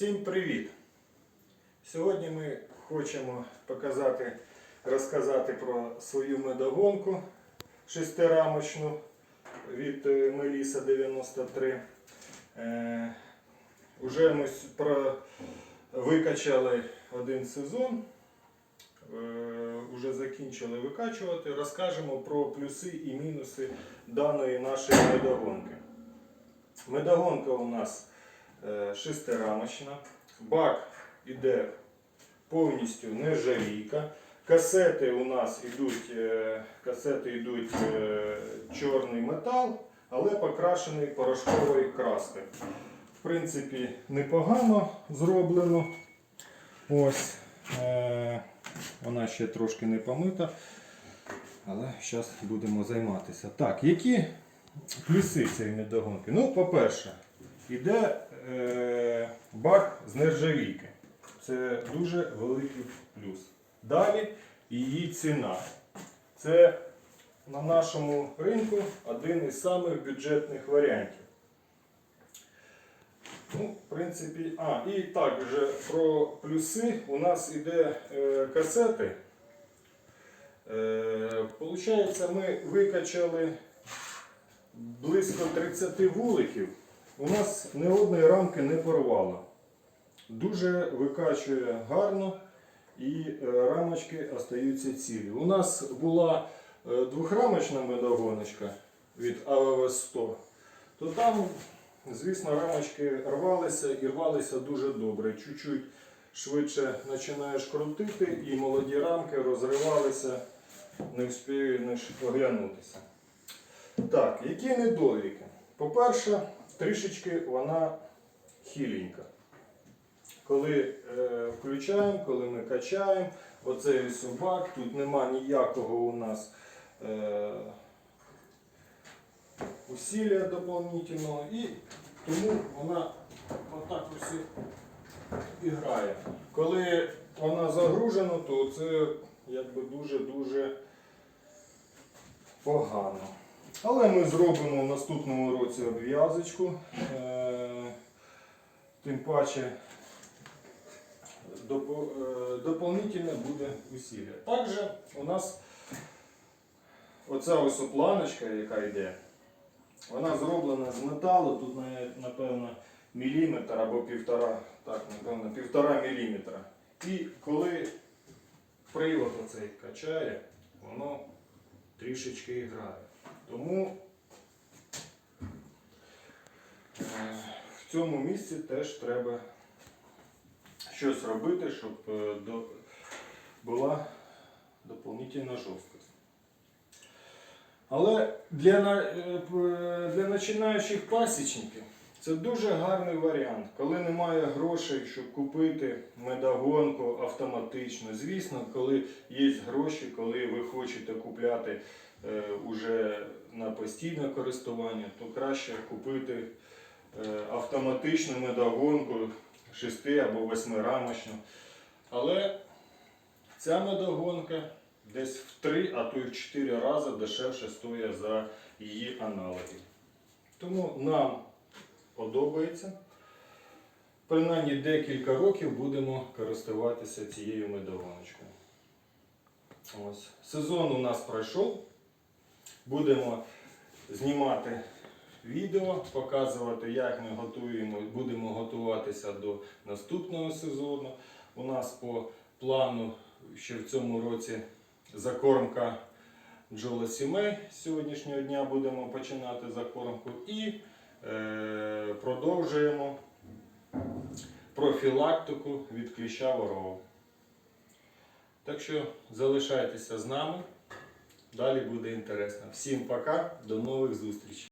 Всім привіт! Сьогодні ми хочемо показати, розказати про свою медогонку шестирамочну від е, Меліса 93. Е, Уже ми викачали один сезон, е, уже закінчили викачувати. Розкажемо про плюси і мінуси даної нашої медогонки. Медогонка у нас е, шестирамочна. Бак іде повністю нержавійка. Касети у нас йдуть, е, касети йдуть е, чорний метал, але покрашений порошковою краскою. В принципі, непогано зроблено. Ось. Е, вона ще трошки не помита. Але зараз будемо займатися. Так, які плюси цієї медогонки? Ну, по-перше, Іде е, бак з нержавійки. Це дуже великий плюс. Далі її ціна. Це на нашому ринку один із самих бюджетних варіантів. Ну, в принципі, а, і також про плюси у нас іде е, касети. Е, Получається, ми викачали близько 30 вуликів. У нас ні одної рамки не порвало. Дуже викачує гарно і е, рамочки остаються цілі. У нас була е, двохрамочна медогоночка від АВВ 100, то там, звісно, рамочки рвалися і рвалися дуже добре. Чуть-чуть швидше починаєш крутити і молоді рамки розривалися, не встигаєш оглянутися. Так, які недоліки? По-перше, трішечки вона хіленька. Коли е, включаємо, коли ми качаємо, оцей собак, тут нема ніякого у нас е, усилля доповнительного і тому вона отак ось і грає. Коли вона загружена, то це якби дуже-дуже погано. Але ми зробимо в наступному році обв'язочку. Е, Тим паче е, буде усилля. Також у нас оця ось планочка, яка йде, вона зроблена з металу, тут напевно міліметр або півтора, так, напевно, півтора міліметра. І коли привод оцей качає, воно трішечки грає. Тому е, в цьому місці теж треба щось робити, щоб е, була доповнительна жорсткость. Але для, е, для починаючих пасічників це дуже гарний варіант, коли немає грошей, щоб купити медогонку автоматично. Звісно, коли є гроші, коли ви хочете купляти е, уже на постійне користування, то краще купити е, автоматичну медогонку 6 або 8 рамочну. Але ця медогонка десь в 3, а то й в 4 рази дешевше стоїть за її аналоги. Тому нам подобається. Принаймні декілька років будемо користуватися цією медогоночкою. Ось. Сезон у нас пройшов. Будемо знімати відео, показувати, як ми готуємо, будемо готуватися до наступного сезону. У нас по плану ще в цьому році закормка бджолосімей. З сьогоднішнього дня будемо починати закормку і продовжуємо профілактику від кліща ворогу. Так що залишайтеся з нами. Далі буде інтересно. Всім пока, до нових зустрічей.